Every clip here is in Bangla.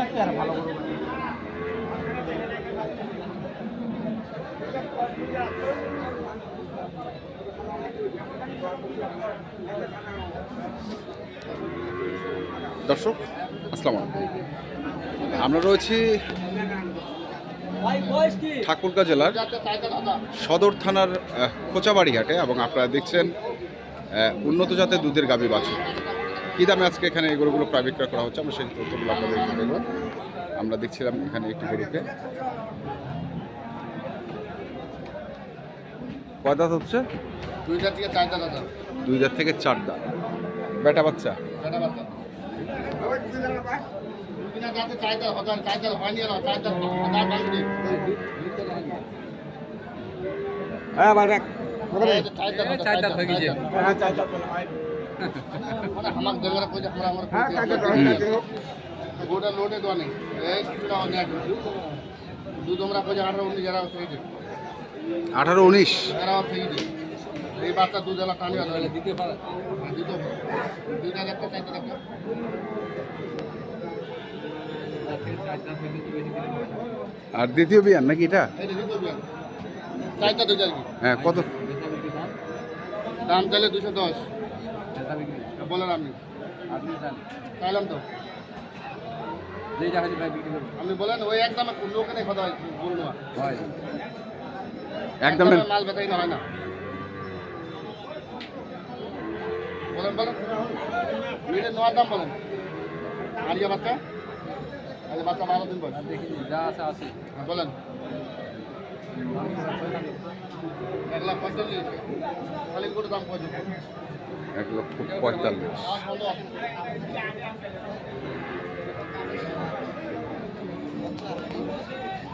রাখতে আর ভালো দর্শক আসসালামু আলাইকুম। আমরা রয়েছি ঠাকুরগাঁ জেলার সদর থানার আহ, খোঁচাবাড়ি হাটে এবং আপনারা দেখছেন উন্নত জাতের দুধের গাভী বাছুর। কী দামে আজকে এখানে এই গরুগুলো প্রায় বিক্রয় করা হচ্ছে? আমরা সেই তথ্যগুলো আপনাদের দেবো আমরা দেখছিলাম এখানে একটি গরুকে। কয় দাঁত হচ্ছে? দুইটা থেকে চারটা দাদা দুই দাঁত থেকে চার দাঁত। বেটা বাচ্চা? হ্যাঁ বারবেক চারটা হয়ে গেছে আমাক কইছে আমরা আমার হ্যাঁ গোটা লোডে নেই। এই কিছুটা অনেক দুধ আমরা কইছে আঠারো উনিশ যারা আঠারো উনিশ যারা থেকে দিই এই বাচ্চা দুধ এলা টানি আছে দিতে পারে দিতে দুইটা একটা চারটা একটা আর দ্বিতীয় বিয়ান নাকি এটা? হ্যাঁ কত? দাম চাইলে দুশো দশ। বলেন আপনি। চাইলাম তো। আপনি বলেন ওই একদম লোকে কথা বলব একদম মাল বেতাই না হয় না। বলেন বলেন। মিটে নেওয়ার দাম বলেন। আর ইয়ে বাচ্চা? আরে বাচ্চা বারো দিন বয়স। হ্যাঁ, বলেন। এক লাখ পঁয়তাল্লিশ। খালি করে দাম কত? এক লক্ষ পঁয়তাল্লিশ।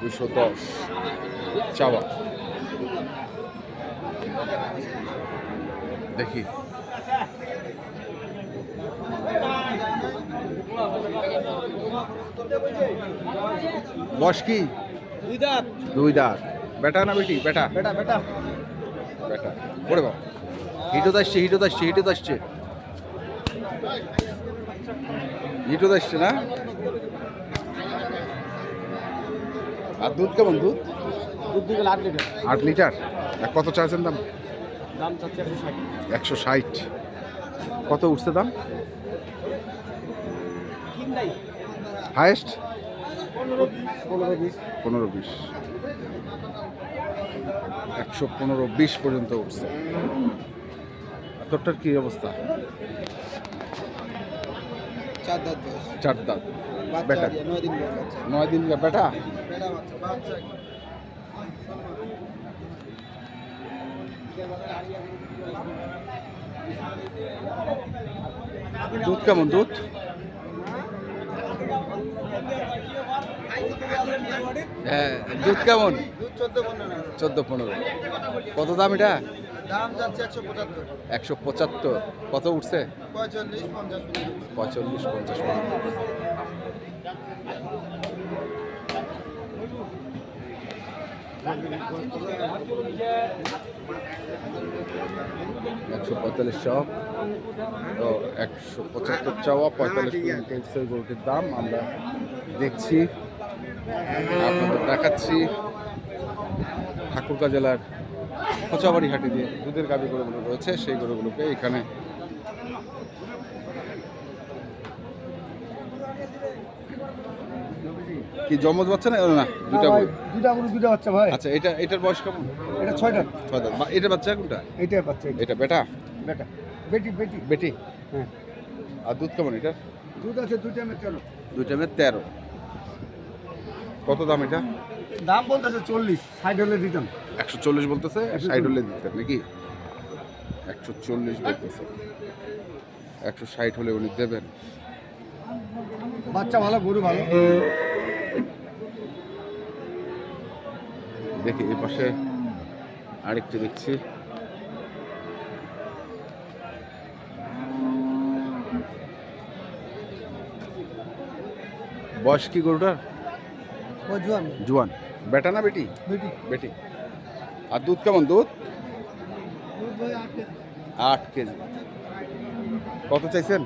দুশো দশ। চাওয়া। দেখি। বয়স কি? দুই দাঁত। দুই দাঁত। বেটা না বেটি? বেটা। বেটা বেটা। বেটা। ওরে বাবা হিটত আসছে হিটত আসছে হিটত আসছে। হিটত আসছে না? আর দুধ কেমন দুধ? দুধ দিকে আট লিটার। আট লিটার? কত চাইছেন দাম? দাম চাচ্ছে একশো ষাট। কত উঠছে দাম? হায়েস্ট পনেরো বিশ। একশো পনেরো বিশ পর্যন্ত উঠছে। আর তোরটার কি অবস্থা? চার দাঁত বেটা? নয় দিন বয়স নয় দিন বেটা? দুধ কেমন দুধ? হ্যাঁ দুধ কেমন? চোদ্দ পনেরো। কত দাম এটা? দাম যাচ্ছে একশো পঁচাত্তর। একশো পঁচাত্তর। কত উঠছে? পঁয়তাল্লিশ পঞ্চাশ পঁয়তাল্লিশ পঞ্চাশ একশো পঁয়তাল্লিশ চাওয়া তো একশো পঁচাত্তর চাওয়া পঁয়তাল্লিশ উঠছে গরুটির দাম। আমরা দেখছি আপনাদের দেখাচ্ছি। ঠাকুরগাঁ জেলার খোঁচাবাড়ি হাটে দিয়ে দুধের গাভি গরুগুলো রয়েছে সেই গরুগুলোকে এখানে কি জমজ বাচ্চা না না দুটা। দুটা গরু দুটা বাচ্চা ভাই। আচ্ছা এটা এটার বয়স কেমন? এটা ছয়টা। ছয় দাঁত বা- বাচ্চা কোনটা? এইটা বাচ্চা। এটা বেটা? বেটা। বেটি বেটি। বেটি? হ্যাঁ। আর দুধ কেমন এটা দুধ আছে দুইটা মেয়ে তেরো। দুইটা মেয়ে তেরো। কত দাম এটা? দাম বলতেছে চল্লিশ ষাট হলে দিতাম। একশো চল্লিশ বলতেছে ষাট হলে দিতে নাকি? একশো চল্লিশ বলতেছে। একশো ষাট হলে উনি দেবেন। বাচ্চা ভালো গরু ভালো। দেখি এই পাশে আরেকটি দেখছি। বয়স কি গরুটার? জোয়ান। জুয়ান। বেটা না বেটি? বেটি। বেটি। আর দুধ কেমন দুধ? আট কেজি। কত চাইছেন?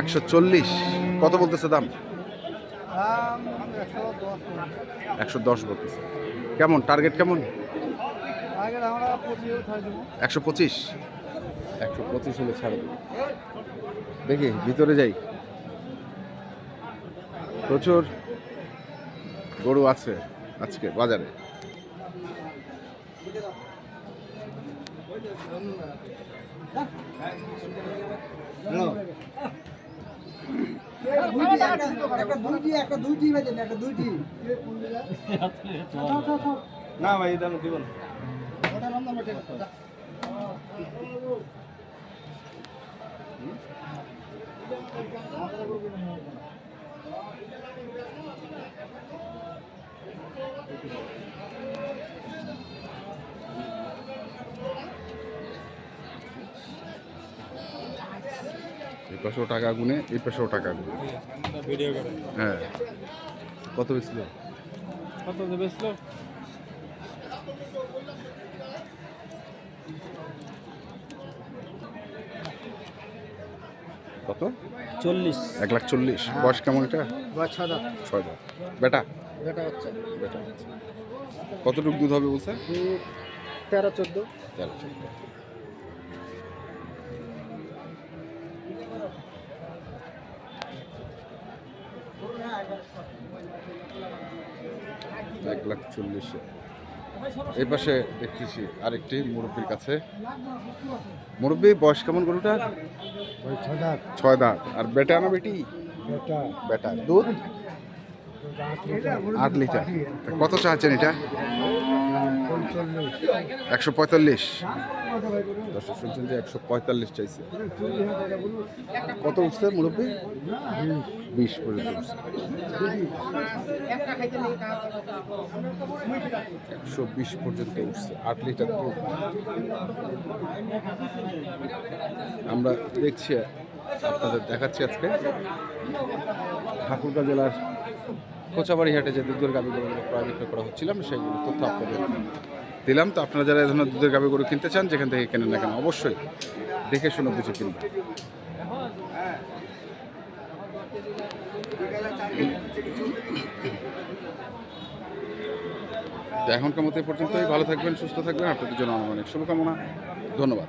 একশো চল্লিশ। কত বলতেছে দাম? একশো দশ বলতেছে। কেমন? টার্গেট কেমন? একশো পঁচিশ। একশো পঁচিশ হলে ছাড়ে দেবো। দেখি, ভিতরে যাই। প্রচুর গরু আছে আজকে বাজারে। একটা দুইটি একটা দুইটি বেজেন একটা দুইটি না। ভাই এটা দিব পাশেও টাকা গুনে এই পাশেও টাকা গুনে হ্যাঁ। কত বেছিল কত দেবে কত? চল্লিশ। এক লাখ চল্লিশ। বয়স কেমন এটা? ছয় দাঁত। বেটা? বেটা কতটুকু দুধ হবে বলছে? তেরো চোদ্দ। তেরো চোদ্দ। এক লাখ চল্লিশে। এই পাশে দেখতেছি আরেকটি মুরব্বীর কাছে। মুরব্বী বয়স কেমন গরুটা ছয় দাঁত। আর বেটা না বেটি? বেটা। বেটা। দুধ? আট লিটার। কত চাচ্ছেন এটা? একশো পঁয়তাল্লিশ। দর্শক শুনছেন যে একশো পঁয়তাল্লিশ চাইছে। কত উঠছে মুরব্বী? বিশ পর্যন্ত একশো বিশ পর্যন্ত উঠছে, আট লিটার আমরা দেখছি, আপনাদের দেখাচ্ছি আজকে। ঠাকুরগাঁ জেলার কোচাবাড়ি হাটে যে দুধের গাভিগুলো ক্রয় বিক্রয় করা হচ্ছিল আমরা সেগুলো তথ্য আপনাদের দিলাম। তো আপনারা যারা এই ধরনের দুধের গাভি গরু কিনতে চান, যেখান থেকে কেনেন না কেন, অবশ্যই দেখে শুনে বুঝে কিনবেন। এখনকার মতো পর্যন্তই। ভালো থাকবেন, সুস্থ থাকবেন। আপনাদের জন্য আমার অনেক শুভকামনা। ধন্যবাদ।